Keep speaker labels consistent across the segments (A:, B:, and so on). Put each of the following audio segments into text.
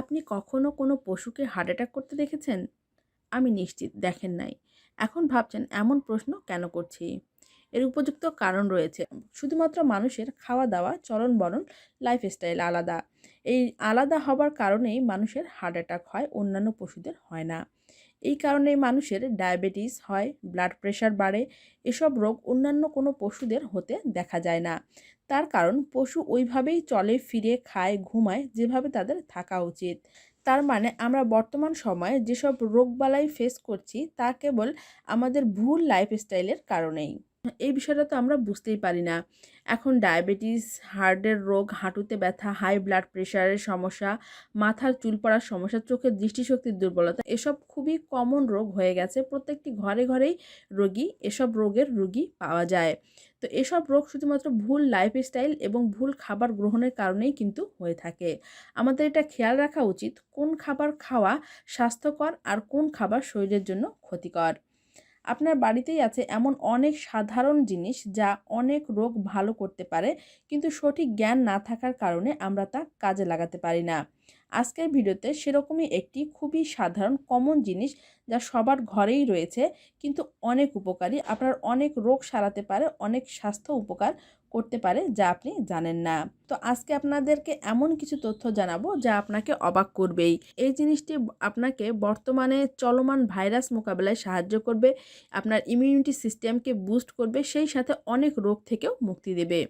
A: আপনি কখনো কোনো পশুকে হার্ট অ্যাটাক করতে দেখেছেন? আমি নিশ্চিত দেখেন নাই। এখন ভাবছেন এমন প্রশ্ন কেন করছি? এর উপযুক্ত কারণ রয়েছে। শুধুমাত্র মানুষের খাওয়া দাওয়া চলন বরণ লাইফস্টাইল আলাদা। এই আলাদা হবার কারণেই মানুষের হার্ট অ্যাটাক হয়, অন্যান্য পশুদের হয় না। এই কারণেই মানুষের ডায়াবেটিস হয় ব্লাড প্রেশার বাড়ে। এসব রোগ অন্যান্য কোনো পশুদের হতে দেখা যায় না। তার কারণ পশু ওইভাবেই চলে, ফিরে, খায়, ঘুমায়, যেভাবে তাদের থাকা উচিত। তার মানে আমরা বর্তমান সময়ে যেসব রোগবালাই ফেস করছি, তা কেবল আমাদের ভুল লাইফস্টাইলের কারণেই। এই বিষয়টা তো আমরা বুঝতেই পারি না। এখন ডায়াবেটিস, হার্টের রোগ, হাঁটুতে ব্যথা, হাই ব্লাড প্রেশারের সমস্যা, মাথার চুল পড়ার সমস্যা, চোখের দৃষ্টিশক্তির দুর্বলতা, এসব খুবই কমন রোগ হয়ে গেছে। প্রত্যেকটি ঘরে ঘরেই রোগী, এসব রোগের রোগী পাওয়া যায়। তো এসব রোগ শুধুমাত্র ভুল লাইফস্টাইল এবং ভুল খাবার গ্রহণের কারণেই কিন্তু হয়ে থাকে। আমাদের এটা খেয়াল রাখা উচিত কোন খাবার খাওয়া স্বাস্থ্যকর আর কোন খাবার শরীরের জন্য ক্ষতিকর। আপনার বাড়িতেই আছে এমন অনেক সাধারণ জিনিস যা অনেক রোগ ভালো করতে পারে, কিন্তু সঠিক জ্ঞান না থাকার কারণে আমরা তা কাজে লাগাতে পারি না। আজকের ভিডিওতে সেরকমই একটি খুবই সাধারণ কমন জিনিস যা সবার ঘরেই রয়েছে, কিন্তু অনেক উপকারী। আপনার অনেক রোগ সারাতে পারে, অনেক স্বাস্থ্য উপকার করতে পারে যা আপনি জানেন না। তো আজকে আপনাদেরকে এমন কিছু তথ্য জানাব যা আপনাকে অবাক করবেই। এই জিনিসটি আপনাকে বর্তমানে চলমান ভাইরাস মোকাবেলায় সাহায্য করবে, আপনার ইমিউনিটি সিস্টেমকে বুস্ট করবে, সেই সাথে অনেক রোগ থেকেও মুক্তি দেবে।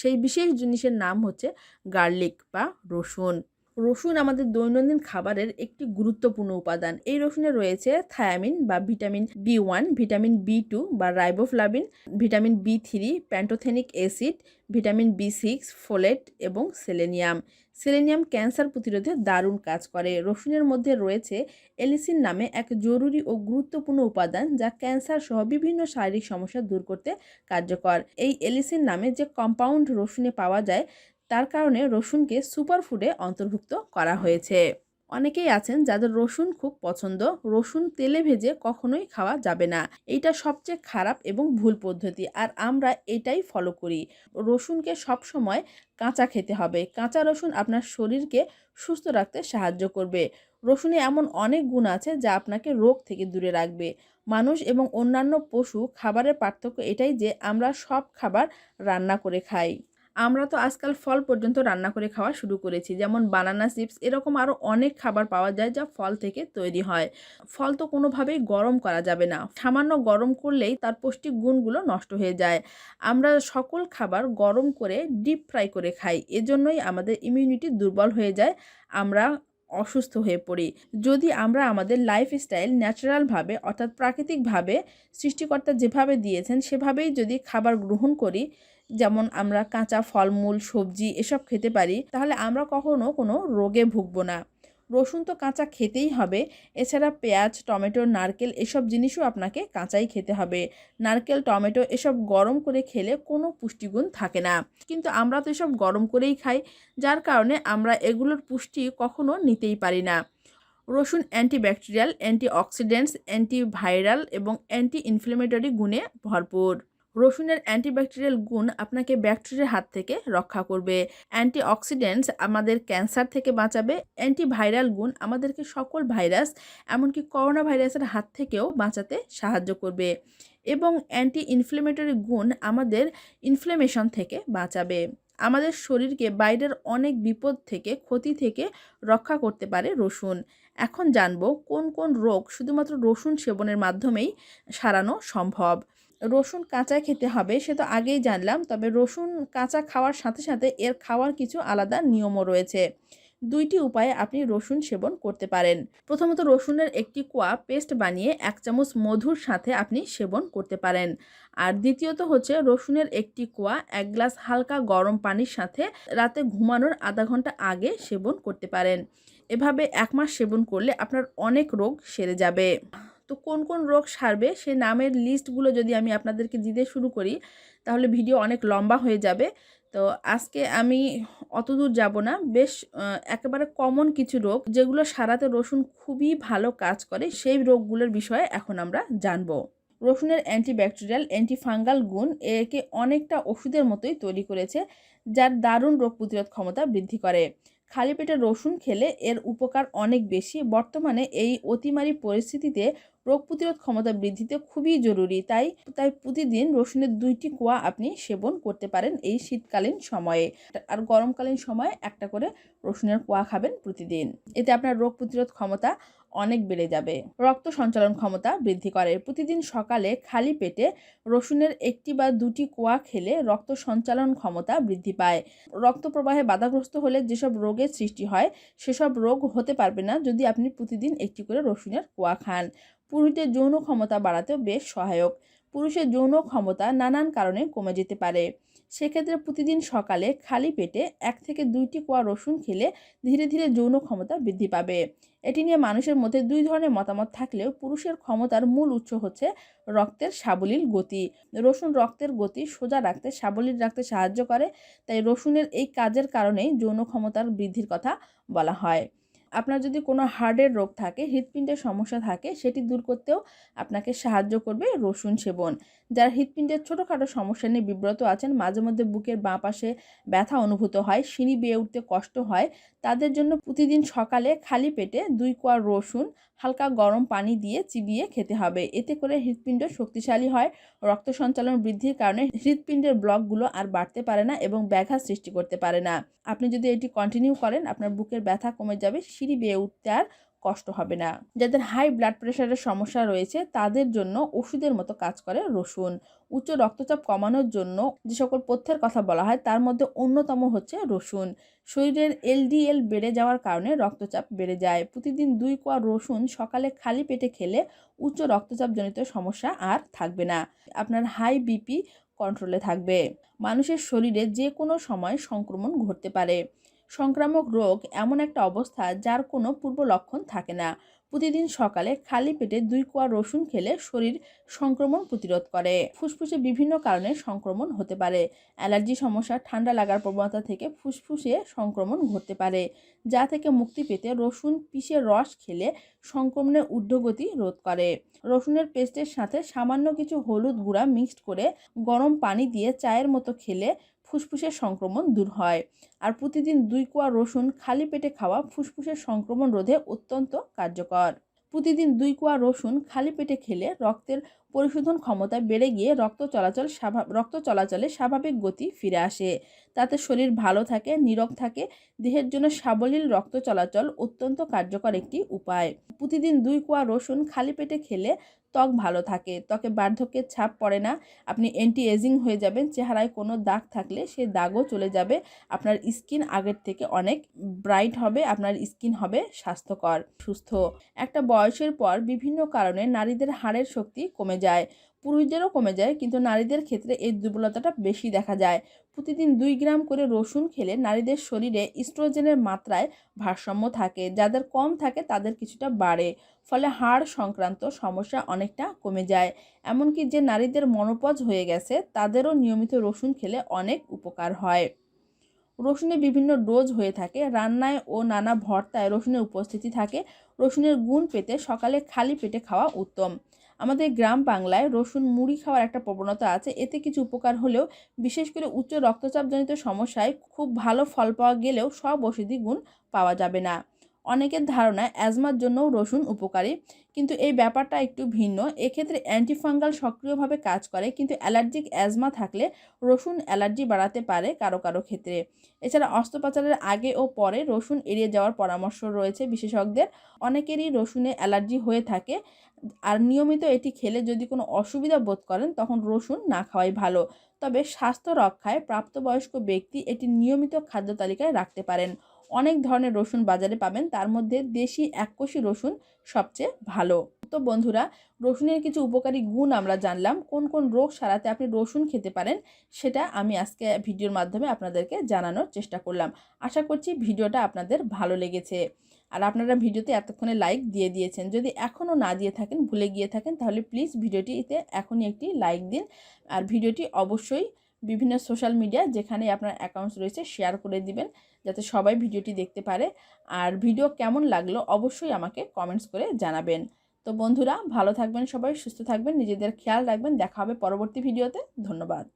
A: সেই বিশেষ জিনিসের নাম হচ্ছে গার্লিক বা রসুন। রসুন আমাদের দৈনন্দিন খাবারের একটি গুরুত্বপূর্ণ উপাদান। এই রসুনে রয়েছে থায়ামিন বা vitamin B one, vitamin B two বা riboflavin, vitamin B three, pantothenic acid, vitamin B six, folate এবং সেলেনিয়াম। সেলেনিয়াম ক্যান্সার প্রতিরোধে দারুণ কাজ করে। রসুনের মধ্যে রয়েছে এলিসিন নামে এক জরুরি ও গুরুত্বপূর্ণ উপাদান যা ক্যান্সার সহ বিভিন্ন শারীরিক সমস্যা দূর করতে কার্যকর। এই এলিসিন নামে যে কম্পাউন্ড রসুনে পাওয়া যায় তার কারণে রসুনকে সুপারফুডে অন্তর্ভুক্ত করা হয়েছে। অনেকেই আছেন যাদের রসুন খুব পছন্দ। রসুন তেলে ভেজে কখনোই খাওয়া যাবে না। এইটা সবচেয়ে খারাপ এবং ভুল পদ্ধতি আর আমরা এটাই ফলো করি। রসুনকে সবসময় কাঁচা খেতে হবে। কাঁচা রসুন আপনার শরীরকে সুস্থ রাখতে সাহায্য করবে। রসুনে এমন অনেক গুণ আছে যা আপনাকে রোগ থেকে দূরে রাখবে। মানুষ এবং অন্যান্য পশু খাবারের পার্থক্য এটাই যে আমরা সব খাবার রান্না করে খাই। আমরা তো আজকাল ফল পর্যন্ত রান্না করে খাওয়া শুরু করেছি। যেমন বানানা চিপস এরকম আরও অনেক খাবার পাওয়া যায় যা ফল থেকে তৈরি হয়। ফল তো কোনোভাবেই গরম করা যাবে না। সামান্য গরম করলেই তার পুষ্টিক গুণগুলো নষ্ট হয়ে যায়। আমরা সকল খাবার গরম করে ডিপ ফ্রাই করে খাই। এজন্যই আমাদের ইমিউনিটি দুর্বল হয়ে যায়। আমরা অসুস্থ হয়ে পড়ি। যদি আমরা আমাদের লাইফস্টাইল ন্যাচারালভাবে অর্থাৎ প্রাকৃতিকভাবে সৃষ্টিকর্তা যেভাবে দিয়েছেন, সেভাবেই যদি খাবার গ্রহণ করি যেমন আমরা কাঁচা ফলমূল, সবজি এসব খেতে পারি, তাহলে আমরা কখনো কোনো রোগে ভুগবো না। রসুন তো কাঁচা খেতেই হবে, এছাড়া পেঁয়াজ, টমেটো, নারকেল এসব জিনিসও আপনাকে কাঁচাই খেতে হবে। নারকেল, টমেটো এসব গরম করে খেলে কোনো পুষ্টিগুণ থাকে না। কিন্তু আমরা তো এসব গরম করেই খাই, যার কারণে আমরা এগুলোর পুষ্টি কখনো নিতেই পারি না। রসুন অ্যান্টিব্যাকটেরিয়াল, অ্যান্টিঅক্সিডেন্টস, অ্যান্টিভাইরাল এবং অ্যান্টি ইনফ্লেমেটরি গুণে ভরপুর। রসুনের অ্যান্টিব্যাকটেরিয়াল গুণ আপনাকে ব্যাকটেরিয়ার হাত থেকে রক্ষা করবে। অ্যান্টিঅক্সিডেন্টস আমাদের ক্যান্সার থেকে বাঁচাবে। অ্যান্টিভাইরাল গুণ আমাদেরকে সকল ভাইরাস, এমনকি করোনা ভাইরাসের হাত থেকেও বাঁচাতে সাহায্য করবে। এবং অ্যান্টি ইনফ্লেমেটরি গুণ আমাদের ইনফ্লেমেশন থেকে বাঁচাবে। আমাদের শরীরকে বাইরের অনেক বিপদ থেকে, ক্ষতি থেকে রক্ষা করতে পারে রসুন। এখন জানব কোন কোন রোগ শুধুমাত্র রসুন সেবনের মাধ্যমেই সারানো সম্ভব। রসুন কাঁচা খেতে হবে, সে তো আগেই জানলাম। তবে রসুন কাঁচা খাওয়ার সাথে সাথে এর খাওয়ার কিছু আলাদা নিয়মও রয়েছে। দুইটি উপায়ে আপনি রসুন সেবন করতে পারেন। প্রথমত রসুনের একটি কোয়া পেস্ট বানিয়ে এক চামচ মধুর সাথে আপনি সেবন করতে পারেন। আর দ্বিতীয়ত হচ্ছে রসুনের একটি কোয়া এক গ্লাস হালকা গরম পানির সাথে রাতে ঘুমানোর আধা ঘণ্টা আগে সেবন করতে পারেন। এভাবে এক মাস সেবন করলে আপনার অনেক রোগ সেরে যাবে। তো কোন কোন রোগ সারবে সে নামের লিস্টগুলো যদি আমি আপনাদেরকে দিতে শুরু করি, তাহলে ভিডিও অনেক লম্বা হয়ে যাবে। তো আজকে আমি অত দূর যাব না। বেশ একেবারে কমন কিছু রোগ যেগুলো সারাতে রসুন খুবই ভালো কাজ করে, সেই রোগগুলোর বিষয়ে এখন আমরা জানব। রসুনের অ্যান্টিব্যাকটেরিয়াল অ্যান্টিফাঙ্গাল গুণ একে অনেকটা ওষুধের মতোই তৈরি করেছে, যার দারুণ রোগ প্রতিরোধ ক্ষমতা বৃদ্ধি করে। খালি পেটে রসুন খেলে এর উপকার অনেক বেশি। বর্তমানে এই অতিমারি পরিস্থিতিতে রোগ প্রতিরোধ ক্ষমতা বৃদ্ধিতে খুবই জরুরি। তাই তাই প্রতিদিন রসুনের দুইটি কোয়া আপনি সেবন করতে পারেন এই শীতকালীন সময়ে। আর গরমকালীন সময়ে একটা করে রসুনের কোয়া খাবেন প্রতিদিন। এতে আপনার রোগ প্রতিরোধ ক্ষমতা অনেক বেড়ে যাবে। রক্ত সঞ্চালন ক্ষমতা বৃদ্ধি করে। প্রতিদিন সকালে খালি পেটে রসুনের একটি বা দুটি কোয়া খেলে রক্ত সঞ্চালন ক্ষমতা বৃদ্ধি পায়। রক্ত প্রবাহে বাধাগ্রস্ত হলে যেসব রোগের সৃষ্টি হয়, সেসব রোগ হতে পারবে না যদি আপনি প্রতিদিন একটি করে রসুনের কোয়া খান। পুরুষদের যৌন ক্ষমতা বাড়াতেও বেশ সহায়ক। পুরুষের যৌন ক্ষমতা নানান কারণে কমে যেতে পারে। সেক্ষেত্রে প্রতিদিন সকালে খালি পেটে এক থেকে দুইটি কোয়া রসুন খেলে ধীরে ধীরে যৌন ক্ষমতা বৃদ্ধি পাবে। এটি নিয়ে মানুষের মধ্যে দুই ধরনের মতামত থাকলেও পুরুষের ক্ষমতার মূল উৎস হচ্ছে রক্তের সাবলীল গতি। রসুন রক্তের গতি সোজা রাখতে, সাবলীল রাখতে সাহায্য করে, তাই রসুনের এই কাজের কারণেই যৌন ক্ষমতার বৃদ্ধির কথা বলা হয়। আপনার যদি কোনো হার্টের রোগ থাকে, হৃৎপিণ্ডের সমস্যা থাকে, সেটি দূর করতেও আপনাকে সাহায্য করবে রসুন সেবন। যারা হৃৎপিণ্ডের ছোটোখাটো সমস্যা নিয়ে বিব্রত আছেন, মাঝে মধ্যে বুকের বাঁ পাশে ব্যথা অনুভূত হয়, সিঁড়ি বেয়ে উঠতে কষ্ট হয়, তাদের জন্য প্রতিদিন সকালে খালি পেটে দুই কোয়া রসুন, হালকা গরম পানি দিয়ে চিবিয়ে খেতে হবে। এতে করে হৃৎপিণ্ড শক্তিশালী হয়, রক্ত সঞ্চালন বৃদ্ধির কারণে হৃৎপিণ্ডের ব্লকগুলো আর বাড়তে পারে না এবং ব্যাঘাত সৃষ্টি করতে পারে না। আপনি যদি এটি কন্টিনিউ করেন, আপনার বুকের ব্যথা কমে যাবে সিঁড়ি বেয়ে উঠতে আর কষ্ট হবে না। যাদের হাই ব্লাড প্রেশারের সমস্যা রয়েছে, তাদের জন্য ওষুধের মতো কাজ করে রসুন। উচ্চ রক্তচাপ কমানোর জন্য যে সকল পথ্যের কথা বলা হয়, তার মধ্যে অন্যতম হচ্ছে রসুন। শরীরের এলডিএল বেড়ে যাওয়ার কারণে রক্তচাপ বেড়ে যায়। প্রতিদিন দুই কোয়া রসুন সকালে খালি পেটে খেলে উচ্চ রক্তচাপজনিত সমস্যা আর থাকবে না। আপনার হাই বিপি কন্ট্রোলে থাকবে। মানুষের শরীরে যে কোনো সময় সংক্রমণ ঘটতে পারে। সংক্রামক রোগ এমন একটা অবস্থা যার কোনো পূর্ব লক্ষণ থাকে না। প্রতিদিন সকালে খালি পেটে দুই কোয়া রসুন খেলে শরীর সংক্রমণ প্রতিরোধ করে। ফুসফুসে বিভিন্ন কারণে সংক্রমণ হতে পারে। অ্যালার্জি সমস্যা, ঠান্ডা লাগার প্রবণতা থেকে ফুসফুসে সংক্রমণ ঘটতে পারে, যা থেকে মুক্তি পেতে রসুন পিষে রস খেলে সংক্রমণের ঊর্ধ্বগতি রোধ করে। রসুনের পেস্টের সাথে সামান্য কিছু হলুদ গুঁড়া মিক্সড করে গরম পানি দিয়ে চায়ের মতো খেলে ফুসফুসের সংক্রমণ দূর হয়। আর প্রতিদিন দুই কোয়া রসুন খালি পেটে খাওয়া ফুসফুসের সংক্রমণ রোধে অত্যন্ত কার্যকর। প্রতিদিন দুই কোয়া রসুন খালি পেটে খেলে রক্তের পরিশোধন ক্ষমতা বেড়ে গিয়ে রক্ত চলাচল রক্ত চলাচলে স্বাভাবিক গতি ফিরে আসে। তাতে শরীর ভালো থাকে, নীরব থাকে, দেহের জন্য সাবলীল রক্ত চলাচল অত্যন্ত কার্যকর একটি উপায়। প্রতিদিন দুই কোয়া রসুন খালি পেটে খেলে ত্বক ভালো থাকে, ত্বকে বার্ধক্যের ছাপ পড়ে না, আপনি অ্যান্টি এজিং হয়ে যাবেন, চেহারায় কোনো দাগ থাকলে সে দাগও চলে যাবে, আপনার স্কিন আগের থেকে অনেক ব্রাইট হবে, আপনার স্কিন হবে স্বাস্থ্যকর, সুস্থ। একটা বয়সের পর বিভিন্ন কারণে নারীদের হাড়ের শক্তি কমে যায়। পুরুষদেরও কমে যায়, কিন্তু নারীদের ক্ষেত্রে এই দুর্বলতাটা বেশি দেখা যায়। প্রতিদিন দুই গ্রাম করে রসুন খেলে নারীদের শরীরে ইস্ট্রোজেনের মাত্রায় ভারসাম্য থাকে। যাদের কম থাকে তাদের কিছুটা বাড়ে, ফলে হাড় সংক্রান্ত সমস্যা অনেকটা কমে যায়। এমনকি যে নারীদের মনোপজ হয়ে গেছে, তাদেরও নিয়মিত রসুন খেলে অনেক উপকার হয়। রসুনে বিভিন্ন ডোজ হয়ে থাকে, রান্নায় ও নানা ভর্তায় রসুনের উপস্থিতি থাকে। রসুনের গুণ পেতে সকালে খালি পেটে খাওয়া উত্তম। আমাদের গ্রাম বাংলায় রসুন মুড়ি খাওয়ার একটা প্রবণতা আছে। এতে কিছু উপকার হলেও বিশেষ করে উচ্চ রক্তচাপজনিত সমস্যায় খুব ভালো ফল পাওয়া গেলেও সব ওষুধি গুণ পাওয়া যাবে না। অনেকের ধারণা অ্যাজমার জন্যও রসুন উপকারী, কিন্তু এই ব্যাপারটা একটু ভিন্ন। এক্ষেত্রে অ্যান্টিফাঙ্গাল সক্রিয়ভাবে কাজ করে, কিন্তু অ্যালার্জিক অ্যাজমা থাকলে রসুন অ্যালার্জি বাড়াতে পারে কারও কারও ক্ষেত্রে। এছাড়া অস্ত্রোপচারের আগে ও পরে রসুন এড়িয়ে যাওয়ার পরামর্শ রয়েছে বিশেষজ্ঞদের। অনেকেরই রসুনে অ্যালার্জি হয়ে থাকে, আর নিয়মিত এটি খেলে যদি কোনো অসুবিধা বোধ করেন, তখন রসুন না খাওয়াই ভালো। তবে স্বাস্থ্য রক্ষায় প্রাপ্তবয়স্ক ব্যক্তি এটি নিয়মিত খাদ্য তালিকায় রাখতে পারেন। অনেক ধরনের রসুন বাজারে পাবেন। তার মধ্যে দেশি এককোষী রসুন সবচেয়ে ভালো। তো বন্ধুরা, রসুনের কিছু উপকারী গুণ আমরা জানলাম। কোন কোন রোগ সারাতে আপনি রসুন খেতে পারেন, সেটা আমি আজকে ভিডিওর মাধ্যমে আপনাদেরকে জানানোর চেষ্টা করলাম। আশা করছি ভিডিওটা আপনাদের ভালো লেগেছে। আর আপনারা ভিডিওতে এতক্ষণে লাইক দিয়ে দিয়েছেন। যদি এখনও না দিয়ে থাকেন, ভুলে গিয়ে থাকেন, তাহলে প্লিজ ভিডিওটিতে এখনই একটি লাইক দিন। আর ভিডিওটি অবশ্যই বিভিন্ন সোশ্যাল মিডিয়া যেখানে আপনার অ্যাকাউন্টস রয়েছে শেয়ার করে দিবেন, যাতে সবাই ভিডিওটি দেখতে পারে। আর ভিডিও কেমন লাগল অবশ্যই আমাকে কমেন্টস করে জানাবেন। তো বন্ধুরা, ভালো থাকবেন সবাই, সুস্থ থাকবেন, নিজেদের খেয়াল রাখবেন। দেখা হবে পরবর্তী ভিডিওতে ধন্যবাদ।